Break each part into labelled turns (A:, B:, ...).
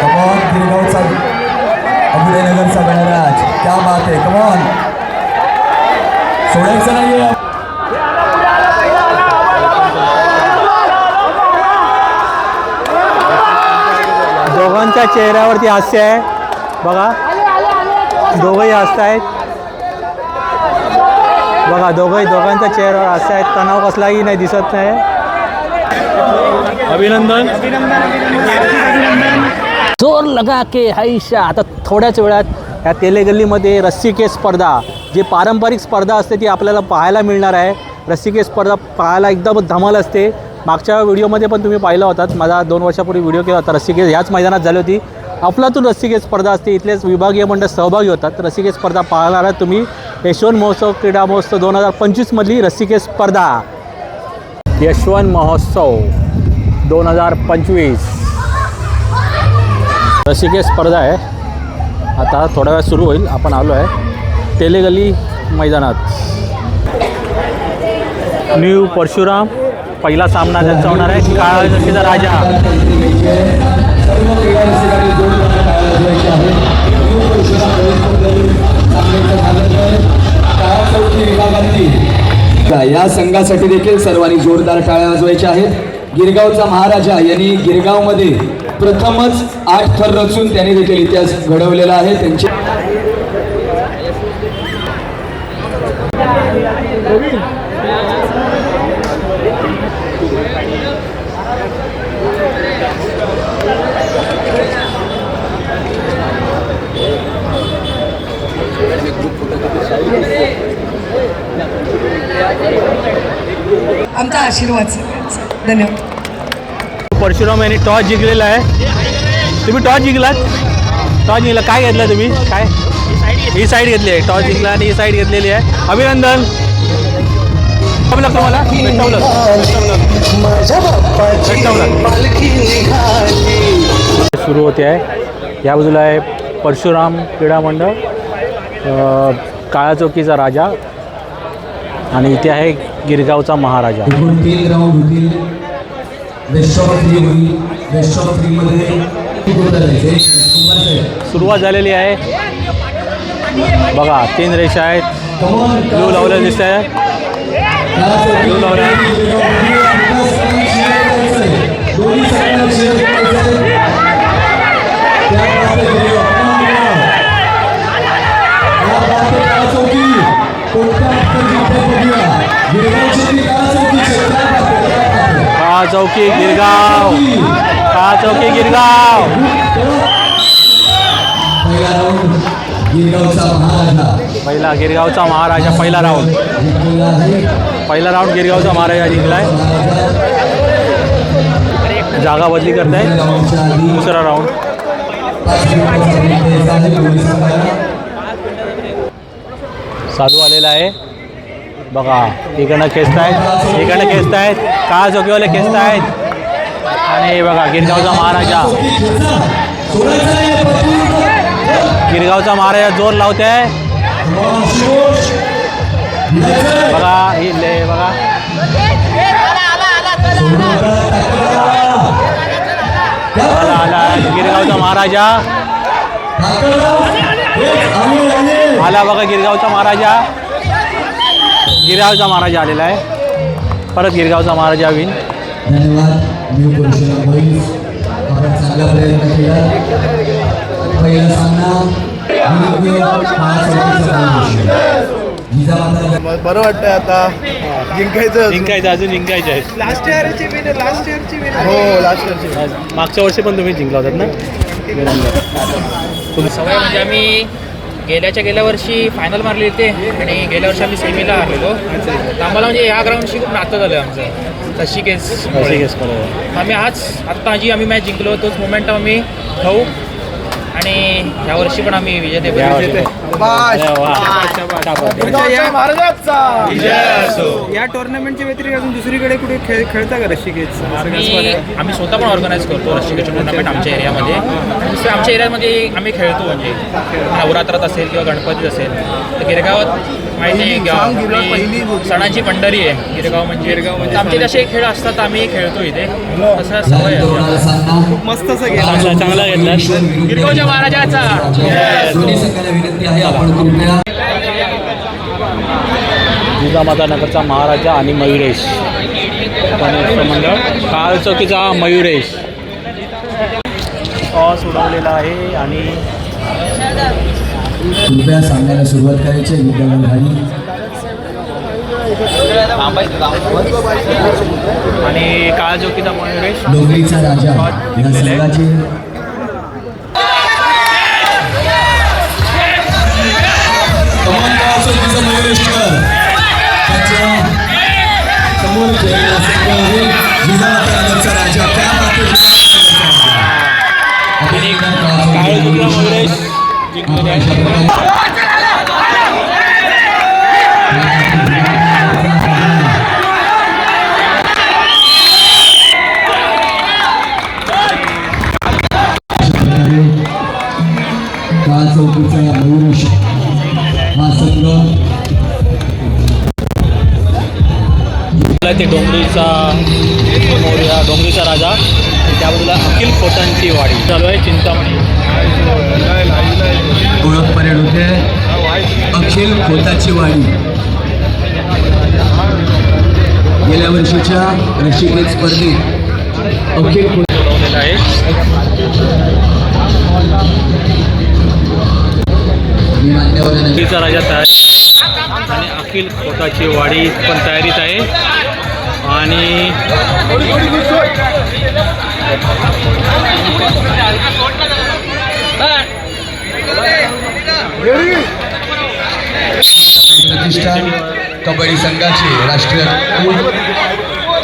A: Come on गिरगावचा अभिनयनगरचा गणराज क्या बात आहे. कमॉन सोडायचं नाहीये.
B: दोघांच्या चेहऱ्यावरती हास्य आहे. बघा. दोघंही हसत आहेत बघा दोघंही दोघांच्या चेहऱ्यावर हास्य आहेत तणाव कसलाही नाही दिसत नाही. अभिनंदन. जोर लगा के हाईशा. आता थोड्याच वेळात या तेलेगल्लीमध्ये रस्सीकेस स्पर्धा जी पारंपरिक स्पर्धा असते ती आपल्याला पाहायला मिळणार आहे. रस्सीकेस स्पर्धा पाहायला एकदम धमाल असते. मागच्या व्हिडिओमध्ये पण तुम्ही पाहिलं होतात माझा दोन वर्षापूर्वी व्हिडिओ केला होता रस्सीकेस ह्याच मैदानात झाली होती. अफलातून रस्सीकेस स्पर्धा असते इथलेच विभागीय मंडळ सहभागी होतात. रस्सीकेस स्पर्धा पाहणार आहात तुम्ही. यशवंत महोत्सव क्रीडा महोत्सव दोन हजार पंचवीसमधली रसिके स्पर्धा. यशवंत महोत्सव दोन हजार पंचवीस. रसिके स्पर्धा आहे. आता थोड्या वेळ सुरू होईल. आपण आलो आहे तेलेगली मैदानात. न्यू परशुराम पहिला सामना त्यांचा होणार आहे काळा जशीचा राजा.
A: या संघासाठी देखील सर्वांनी जोरदार टाळ्या वाजवायच्या आहेत. गिरगावचा महाराजा यांनी गिरगावमध्ये प्रथमच आठ थर रचून त्यांनी देखील इतिहास घडवलेला आहे. त्यांचे
C: आमचा आशीर्वाद सगळ्यांचा. धन्यवाद.
B: परशुराम यांनी टॉस जिंकलेला आहे. तुम्ही टॉस जिंकलात? टॉस जिंकला. काय घेतलं तुम्ही? काय? ही साईड घेतली आहे. टॉस जिंकला आणि ही साईड घेतलेली आहे. अभिनंदन. तुम्हाला? सुरू होते आहे. या बाजूला आहे परशुराम क्रीडा मंडळ काळा चौकीचा राजा. आणि इथे आहे गिरगावचा महाराजा.
A: तीन होतील
B: सुरुवात झालेली आहे. बघा तीन रेषा आहेत. ब्लू लावलेलं दिसत आहे ब्लू लावलं चौकी गिरगाव. काळा चौकी गिरगाव.
A: पहिला गिरगावचा महाराजा.
B: पहिला राऊंड. पहिला राऊंड गिरगावचा महाराजा जिंकलाय. जागा बदली करताय. दुसरा राऊंड. चालू आलेला आहे. बघा इकडनं खेचतायत इकडनं खेचतायत काळ चौकीवाले खेचतायत. आणि बघा गिरगावचा महाराजा. गिरगावचा महाराजा जोर लावते बघा ही ले बघा. आला आला गिरगावचा महाराजा. आला बघा गिरगावचा महाराजा. गिरगावचा महाराजा आलेला आहे. परत गिरगावचा महाराजा विन
A: धन्यवाद. मी पुरुषोत्तम भोईर आपण चांगला प्रयत्न केला. पहिला सामना विरुद्ध पाच ओव्हरचा पाऊस. जिजामाता
D: बरं वाटतंय आता. जिंकायचं
B: जिंकायचं अजून जिंकायचे आहेत
C: लास्ट इयरची विनर लास्ट इयरची विनर
D: हो लास्ट इयरची
B: मागच्या वर्षी पण तुम्ही जिंकला होतात ना?
E: सवय म्हणजे आम्ही गेल्याच्या गेल्या वर्षी फायनल मारली होते आणि गेल्या वर्षी आम्ही सेमीला आलेलो तर आम्हाला म्हणजे ह्या ग्राउंडशी खूप नातं झालं आमचं.
B: रसिकेश बरोबर
E: आम्ही आज आत्ता जी आम्ही मॅच जिंकलो तोच मोमेंटम आम्ही खाऊ आणि ह्या वर्षी पण आम्ही विजेते
B: या
C: या टुर्नामेंटच्या व्यतिरिक्त अजून दुसरीकडे कुठे खेळ खेळता का रशिकेच
E: आम्ही आम्ही स्वतः पण ऑर्गनाईज करतो रशिकेचे टुर्नामेंट आमच्या एरियामध्ये दुसरं आमच्या एरियामध्ये आम्ही खेळतो म्हणजे. नवरात्रात असेल किंवा गणपतीत असेल. तर गिरगावात माहिती आहे सणांची पंढरी आहे गिरगाव म्हणजे. गिरगाव म्हणजे आमचे जसे खेळ असतात आम्ही खेळतो इथे. तसं सवय
A: सामना
C: मस्त असं गेला.
B: चांगला चांगला घेतला.
E: गिरगावच्या महाराजाचा.
A: दोन्ही संघाला विनंती आहे आपण कृपया
B: जिजामाता नगरचा महाराजा आणि मयुरेश. मंडळ. काळ चौकीचा मयुरेश. टॉस उडवलेला आहे आणि
A: कृपया सामन्याला सुरुवात करायची घाली
B: आणि काळ चौकीचा मयुरेश
A: डोंगरीचा राजा या संघाचे. राजा त्या
B: चौकीचा मयुरेश
A: हा संघ
B: ते डोंगरीचा मोर्या डोंगरीचा राजा. त्याबद्दल त्या बाजूला अखिल पोटांची वाडी. चालू आहे चिंतामणी.
A: ओळख परेड होते. अखिल खोताची वाडी. गेल्या वर्षीच्या रशिकेत स्पर्धेत अखिल खो
B: आहे राजा तयार आणि अखिल खोताची वाडी पण तयारीत आहे. आणि
A: प्रतिष्ठान कबड्डी संघाचे राष्ट्रीय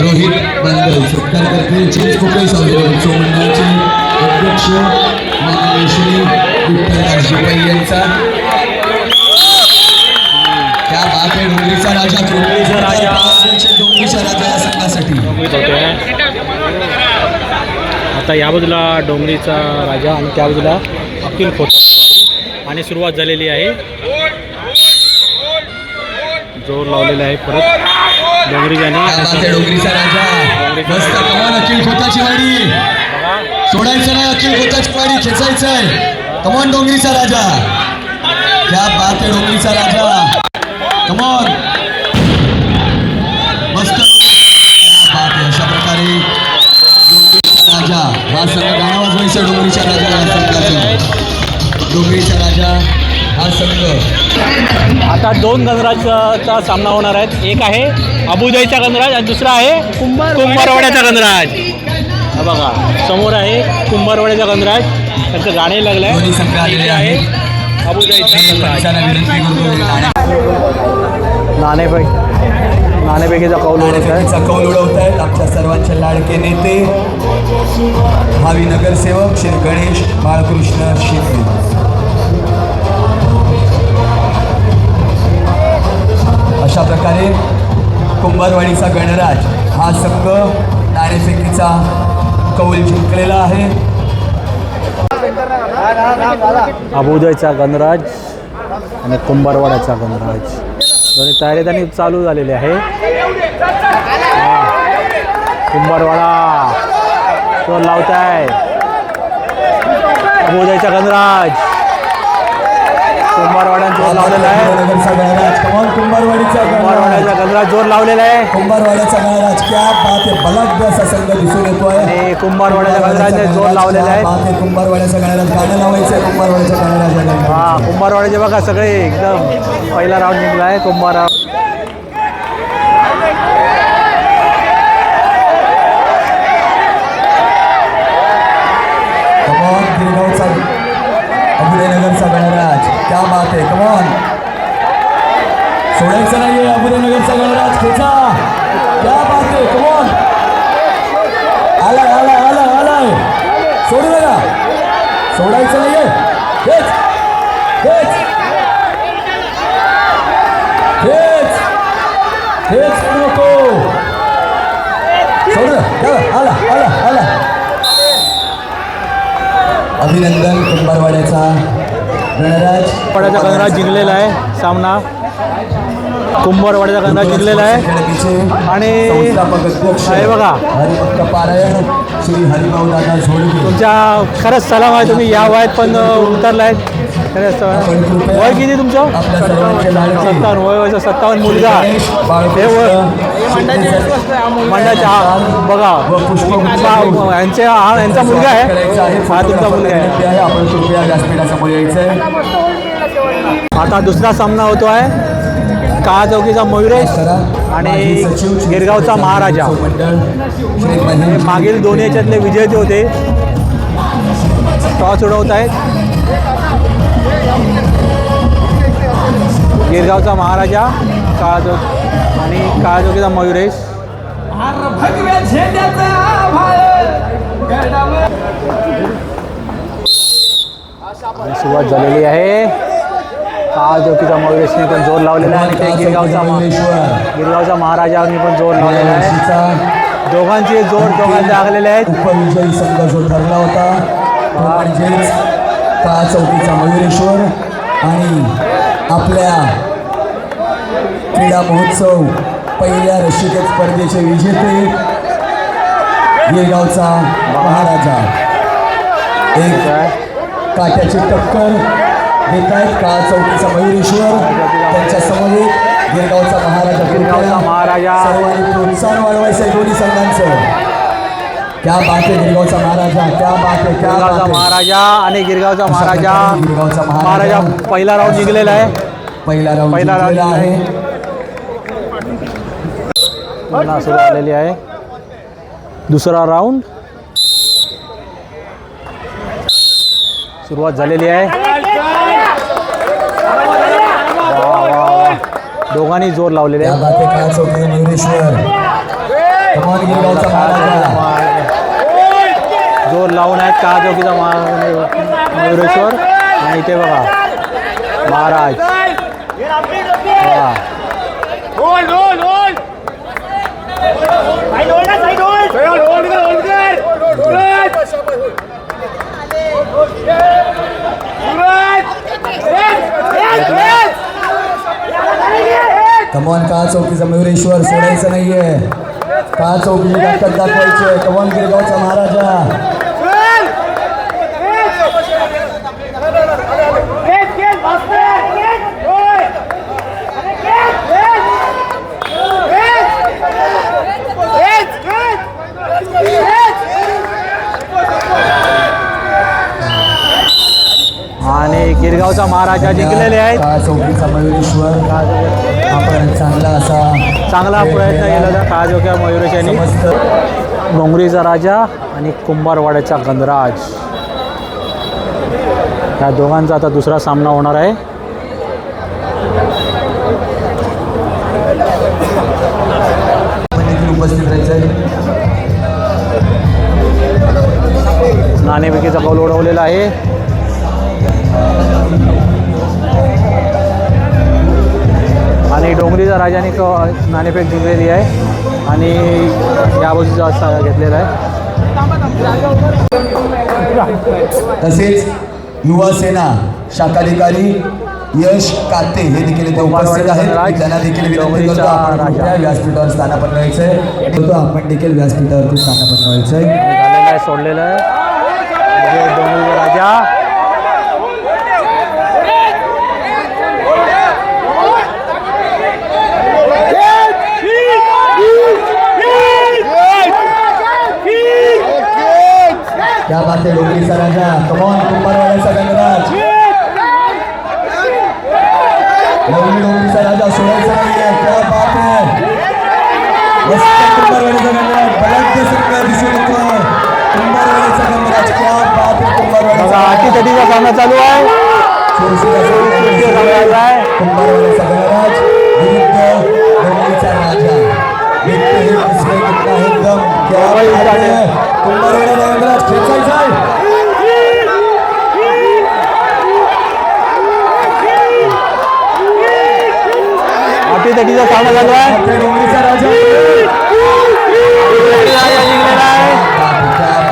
A: रोहित मंडल. सत्कार करते चेंज कोकई उत्सव मंडळाचे अध्यक्ष श्री विठ्ठलराव पै यांचा. त्या बापे डोंगरीचा राजा डोंगरीचा राजा डोंगरीच्या राजा या संघासाठी.
B: आता या बाजूला डोंगरीचा राजा आणि त्या बाजूला अब्दुल खोत. आणि सुरुवात झालेली आहे. जोर लावलेला आहे परत.
A: त्या बापे डोंगरीचा राजा. मस्त कमान अखिल खोताची वाडी. सोडायचं नाही अखिल खोताची वाडी खेचायचंय. कमान डोंगरीचा राजा. क्या बात आहे डोंगरीचा राजा. कमॉन मस्त क्या बात आहे अशा प्रकारे डोंगरीचा राजा. हा संघ गाणं वाजवायचं डोंगरीच्या राजा डोंगरीचा राजा हा संघ
B: आता दोन गणराजचा सामना होणार आहेत. एक आहे अबुधाईचा गणराज आणि दुसरा आहे कुंभार कुंभारवाड्याचा गणराज. हा बघा समोर आहे कुंभारवाड्याचा गणराज. त्यांचं गाणे लागलं आहे
A: आहेत
B: अबुधाईचा गणराज.
A: पंचांना विनंती करतो नाणे-
B: नाणेफेक नाणेफेकीचा कौल उडवत आहे
A: कौल उडवत आहेत आमच्या सर्वांचे लाडके नेते भावी नगरसेवक श्री गणेश बाळकृष्ण शिंदे. अशा प्रकारे कुंभारवाडीचा गणराज हा सक्क नाणेफेकीचा कौल जिंकलेला आहे.
B: अबुदयचा गणराज आणि कुंभारवाड्याचा गणराज. दोन्ही तयारीत आणि चालू झालेले आहे. हा. कुंभारवाडा. तो लावताय. अबुदयचा गणराज. कुंभारवाड्याने जोर लावलेला आहे.
A: गणराज गणराज
B: कुंभारवाड्याचा गणराज जोर लावलेला आहे.
A: कुंभारवाड्याचा गणराज क्या बात आहे. असा संघ दिसून येतोय
B: आणि कुंभारवाड्याच्या गणराजने जोर लावलेला आहे.
A: आहे. कुंभारवाड्याचा गणराज गाणं लावायचं आहे. कुंभारवाड्याच्या गणराजाने
B: हा कुंभारवाड्याचे बघा सगळे एकदम पहिला राऊंड निघला आहे. कुंभार
A: जायचं नाहीये. अबुधनगरचा गणराज खेचा. त्या पाहते कमोन आलाय आलाय आलाय आलाय. सोडू नका. सोडायचं नाहीये. तेच तेच तेच तेच सोडू नको. सोडू नका आला आला आला. अभिनंदन कुंभारवाड्याचा. गणराज.
B: गणराज जिंकलेला आहे सामना. कुंभारवाडीचा कांदा जिंकलेला आहे. आणि हे बघा. तुमच्या खरंच सलाम आहे. तुम्ही या वयात पण
A: उतरलाय. आहे.
B: वय किती तुमचं? सत्तावन्न. वय वयचा सत्तावन्न मुलगा. हे वय. मंडळाच्या बघा. यांचे हा यांचा मुलगा आहे. हा तुमचा मुलगा आहे. आता दुसरा सामना होतो आहे काळा चौकीचा मयुरेश आणि गिरगावचा महाराजा. हे मागील दोन याच्यातले विजेते होते. टॉस उडवत आहेत. गिरगावचा महाराजा काळा चौक आणि काळा चौकीचा मयुरेश सुरुवात झालेली आहे. काळा चौकीचा मयुरेशने पण जोर लावलेला आहे आणि ते गिरगावचा गिरगावचा महाराजांनी पण जोर लावलेला आहे. दोघांचे जोर दोघांचे लागलेले आहेत.
A: उपविजयी संघ जो ठरला होता म्हणजेच काळा चौकीचा मयुरेश्वर आणि आपल्या क्रीडा महोत्सव पहिल्या रशिकेत स्पर्धेचे विजेते गिरगावचा महाराजा. एक काट्याची टक्कर. आहेत काळा चौकीचा मयुरेश्वर त्यांच्या समवेत गिरगावचा महाराजा
B: गिरगावचा महाराजा.
A: सर्वांनी प्रोत्साहन वाढवायचं दोन्ही संघांचं. क्या बात आहे गिरगावचा महाराजा क्या बात आहे क्या
B: गिरगावचा महाराजा आणि गिरगावचा महाराजा.
A: गिरगावचा महाराजा.
B: पहिला राऊंड जिंकलेला आहे.
A: पहिला राऊंड
B: पहिला राऊंड
A: आहे.
B: पुन्हा सुरू झालेली आहे. दुसरा राऊंड. सुरुवात झालेली आहे. दोघांनी जोर लावलेले जोर लावून आहेत का चौकीचा मयुरेश्वर आणि इथे बघा. महाराज.
A: कमॉन का चौकीचा मयुरेश्वर सोडायचं नाहीये का चौकी ताकद दाखवायची कमॉन गिरगावचा महाराजा
F: Yes, yes, Master! Yes, hold! Yes, yes! Yes! Yes, yes!
B: आणि गिरगावचा महाराजा जिंकलेले आहेत.
A: मयुरेश्वर. आपण चांगला असा
B: चांगला प्रयत्न केला होता काळजोक्या मयुरेश यांनी डोंगरीचा राजा आणि कुंभारवाड्याचा गणराज. या दोघांचा आता दुसरा सामना होणार आहे. नाणेफेकीचा कौल उडवलेला आहे. आणि डोंगरीचा राजाने क नाणेफेक जिंकलेली आहे. आणि या बाजूचा असा घेतलेला आहे.
A: तसेच युवा सेना शाखाधिकारी यश काते हे देखील इथे उपस्थित आहेत. त्यांना देखील विनंती करतो आपण व्यासपीठावर स्थानापन्न व्हायचंय? करतो आपण देखील व्यासपीठावरती स्थानापन्न व्हायचंय.
B: झालेलं आहे सोडलेलं आहे. म्हणजे राजा.
A: क्या बात डोंगरीचा राजा कमॉन कुंभारवाड्याचा गणराज डोंगरी डोंगरीचा राजा सोडायचा नाहीये क्या बात आहे कुंभारवाड्याचा गणराज बलाढ्य संघ दिसून येतोय कुंभारवाड्याचा गणराज क्या बात आहे कुंभारवाड्याचा
B: अटीतटीचा सामना चालू आहे.
A: कुंभारवाड्याचा गणराज विरुद्ध डोंगरीचा राजा. देखते ही किसने कितना है दम क्या बात है. कुंभारवाड्याचा गणराज
B: अटीतटीचा सामना चालू आहे
A: बात आहे डोंगरीचा राजा
B: जिंकलेला आहे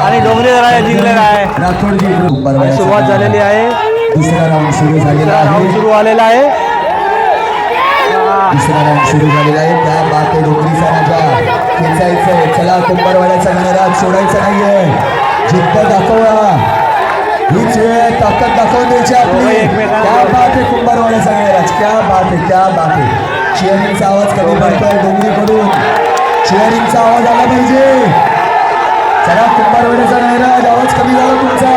B: आणि डोंगरीचा राजा जिंकलेला आहे सुरुवात झालेली आहे
A: राऊंड सुरू झालेला
B: सुरू आलेला आहे
A: दुसरा राऊंड सुरू झालेला आहे त्या बात आहे डोंगरीचा राजा। खेचायचंय चला कुंभारवाड्याचा गणराज सोडायचा नाहीये। जिद्द दाखवा हीच वेळ ताकद दाखवून द्यायची आपली. बात आहे कुंभारवाड्याचा गणराज क्या बात आहे क्या बात आहे चिअरिंगचा आवाज कमी पडतोय डोंगरीकडून चिअरिंगचा आवाज आला पाहिजे. चला कुंभारवाड्याचा गणराज आवाज कमी झाला तुमचा.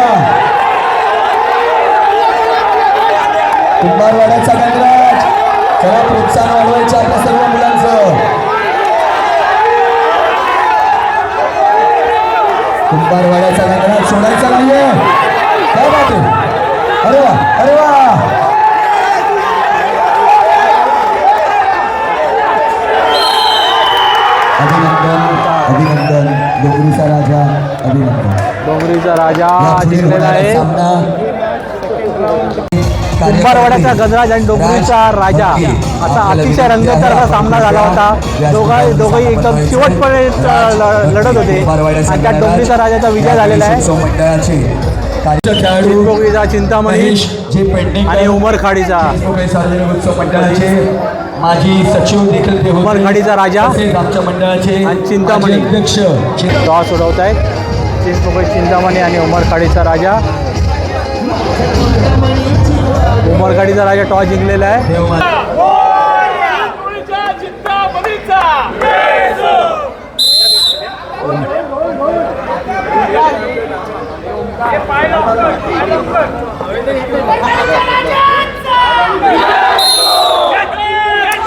A: कुंभारवाड्याचा गणराज चला प्रोत्साहन वाढवायचं आपल्या सर्व मुलांचं. कुंभारवाड्याचा गणराज सोडायचा नाहीये. डोंगरीचा राजा
B: जिंकलेला आहे. कुंभारवाड्याचा गजराज आणि डोंगरीचा राजा असा अतिशय रंगतदार सामना झाला होता. दोघा दोघंही एकदम शेवटपर्यंत लढत होते. आणि त्यात डोंगरीचा राजाचा विजय झालेला आहे. डोंगरीचा चिंतामणी आणि उमर खाडीचा.
A: सार्वजनिक उत्सव मंडळाचे माजी सचिव देखील ते होते.
B: उमर खाडीचा राजा.
A: आमच्या मंडळाचे
B: आणि चिंतामणी.
A: अध्यक्ष
B: टॉस उडवत आहेत चिंचपोकळी चिंतामणी आणि उमरखाडीचा राजा. उमरखाडीचा राजा टॉस जिंकलेला आहे.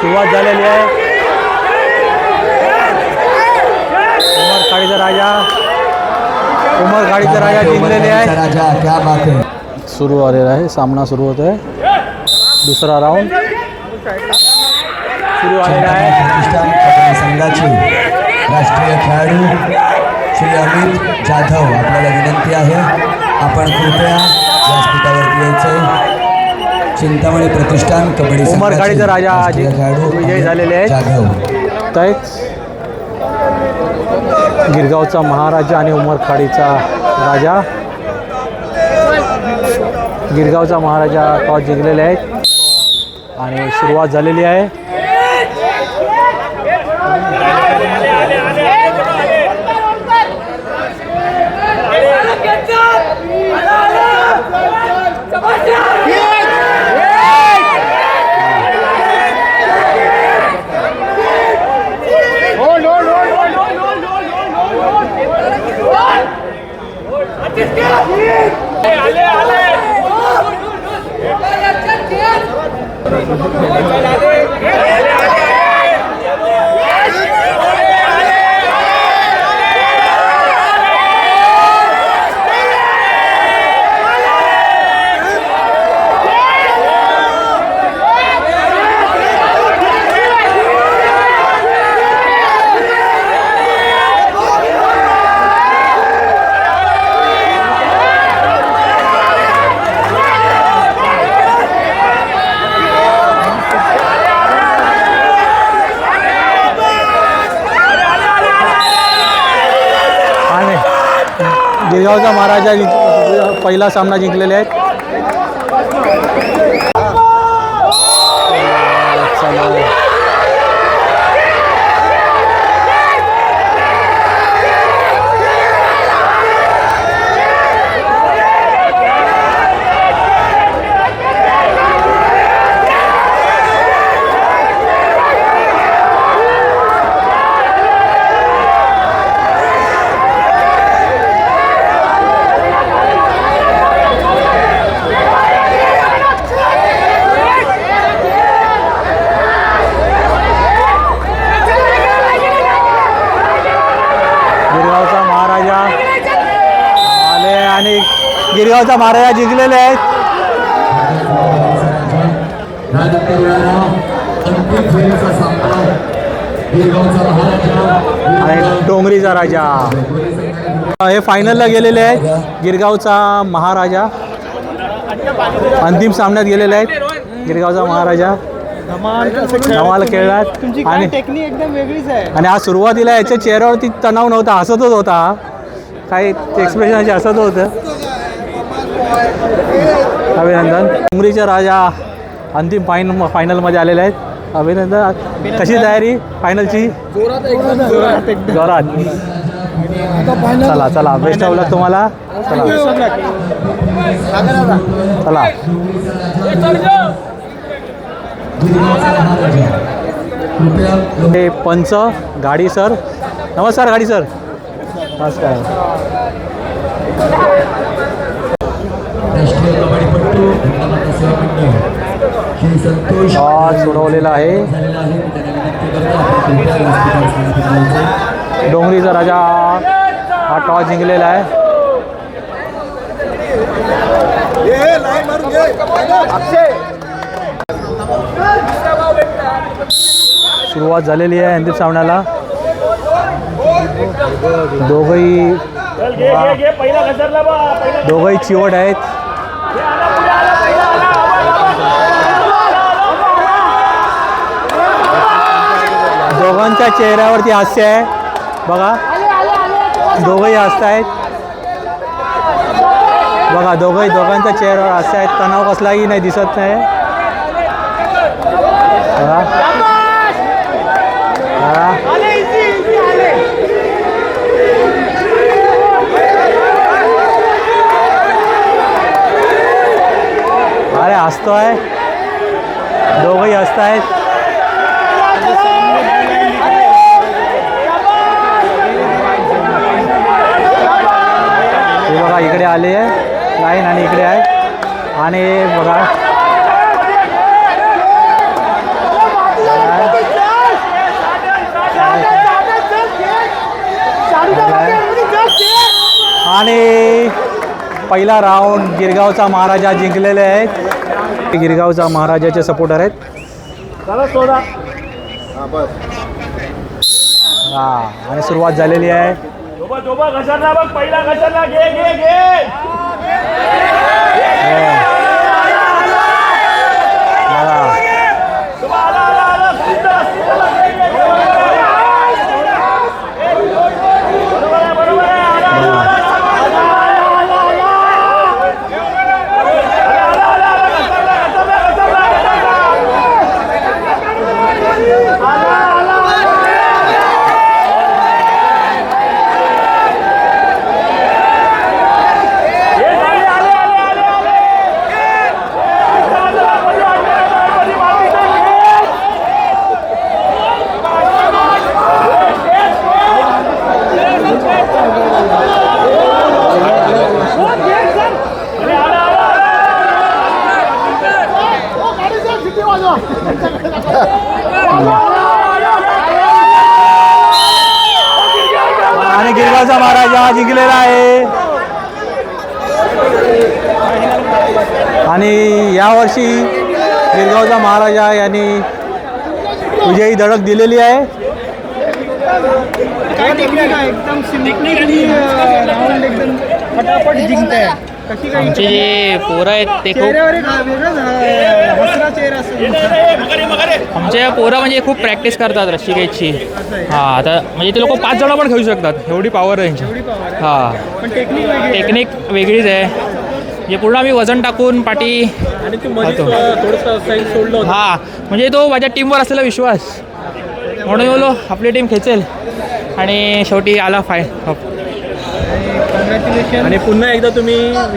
B: सुरुवात झालेली आहे. उमरखाडीचा राजा. जिंकलेले आहे.
A: राजा क्या बात आहे
B: सुरू आलेला आहे सामना सुरू होत आहे दुसरा राऊंड सुरू आलेला आहे.
A: प्रतिष्ठान कबड्डी संघाचे राष्ट्रीय खेळाडू श्री अमित जाधव आपल्याला विनंती आहे. आपण कृपया व्यासपीठावरती यायचं चिंतामणी प्रतिष्ठान कबड्डी संघाचे
B: उमरखाडीचा राजा
A: राष्ट्रीय खेळाडू
B: विजयी झालेले आहेत.
A: जाधव.
B: तैच गिरगावचा महाराजा आणि उमरखाडीचा राजा. गिरगावचा महाराजा टॉस जिंकलेले आहेत. आणि सुरुवात झालेली आहे आणि गिरगावचा महाराजा जिंक- पहिला सामना जिंकलेले आहेत चला. गिरगावचा महाराजा आले आणि गिरगावचा महाराजा जिंकलेले आहेत. आणि डोंगरीचा राजा. हे फायनलला गेलेले आहेत गिरगावचा महाराजा. अंतिम सामन्यात गेलेले आहेत गिरगावचा महाराजा. धमाल खेळलात
C: तुमची
B: आणि
C: काय टेक्निक एकदम वेगळीच आहे.
B: आणि हा सुरुवातीला याच्या चेहऱ्यावरती तणाव नव्हता हसतच होता. काही एक्सप्रेशन असे होतं. अभिनंदन. उमरीचा राजा अंतिम फाईन फायनलमध्ये आलेले आहेत. अभिनंदन. कशी तयारी? फायनलची जोरात. चला चला. बेस्ट ऑफ लक तुम्हाला. चला. चला. हे पंच गाडी सर. नमस्कार गाडी सर.
A: श्री संतोष
B: टॉस सोडवलेला आहे. डोंगरीचा राजा हा टॉस जिंकलेला आहे. सुरुवात झालेली आहे अंतिम सामन्याला दोघही दोघही चिवट आहेत. दोघांच्या चेहऱ्यावरती हास्य आहे. बघा. दोघंही हसत आहेत. बघा दोघंही दोघांच्या चेहऱ्यावर हास्य आहेत. तणाव कसलाही नाही दिसत नाही. बघा. बघा. हसतो आहे दोघंही हसतायत हे बघा इकडे आले. आहे लाईन आणि इकडे आहे आणि बघा. आणि पहिला राऊंड गिरगावचा महाराजा जिंकलेले आहेत. गिरगावचा महाराजाचे सपोर्टर आहेत. हा आणि सुरुवात झालेली आहे. बघा. आणि गिरगावचा महाराजा जिंकलेला आहे आणि यावर्षी गिरगावचा महाराजा यांनी विजयी धडक दिलेली आहे.
C: काय टेक्निक आहे? एकदम सिम्पली राऊंड एकदम फटाफट जिंकताय.
E: आमचे जे पोरं आहेत ते खूप
C: चेहऱ्यावर एक वेगळाच अं, हसरा चेहरा असतो तुमचा.
E: आमचे पोरं म्हणजे खूप प्रॅक्टिस करतात रशिकेची हां आता म्हणजे ते लोक पाच जण पण खेळू शकतात. एवढी पॉवर आहे. हां.
C: पण टेक्निक
E: वेगळीच आहे. जे पूर्ण आम्ही वजन टाकून पाठी
B: आणि ते
E: मधीच,
B: थोडंसं साईड सोडलं
E: हा म्हणजे तो माझ्या टीमवर असलेला विश्वास. म्हणून बोलो आपली टीम खेचेल. आणि शेवटी आला फाय
C: Congratulations.
B: आणि पुन्हा एकदा तुम्ही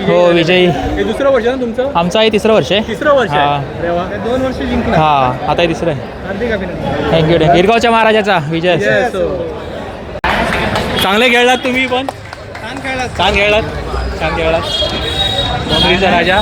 E: हो विजयी.
B: हे दुसरं वर्ष ना तुमचं?
E: आमचं आहे तिसरं वर्ष आहे.
B: तिसरं वर्ष
E: हा.
B: आहे अरे वा.
C: दोन वर्ष जिंकला.
E: हा आता हे तिसरं आहे.
C: हार्दिक अभिनंदन.
E: थँक्यू गिरगावच्या महाराजाचा विजय.
B: Yes, हो. चांगले खेळलात तुम्ही पण.
C: छान खेळला
B: छान खेळलात. छान खेळलात. डोंगरीचा राजा.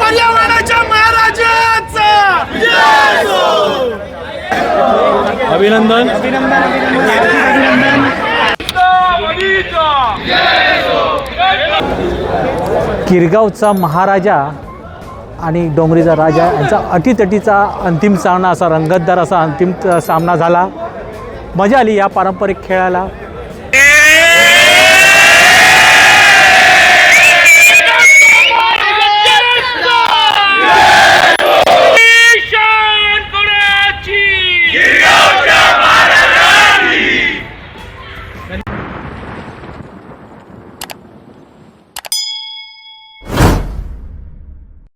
D: पर्यावरणाच्या महाराजाचा!
B: अभिनंदन. किरगावचा महाराजा आणि डोंगरीचा राजा यांचा अटीतटीचा अंतिम सामना असा रंगतदार असा अंतिम सामना झाला. मजा आली या पारंपरिक खेळाला.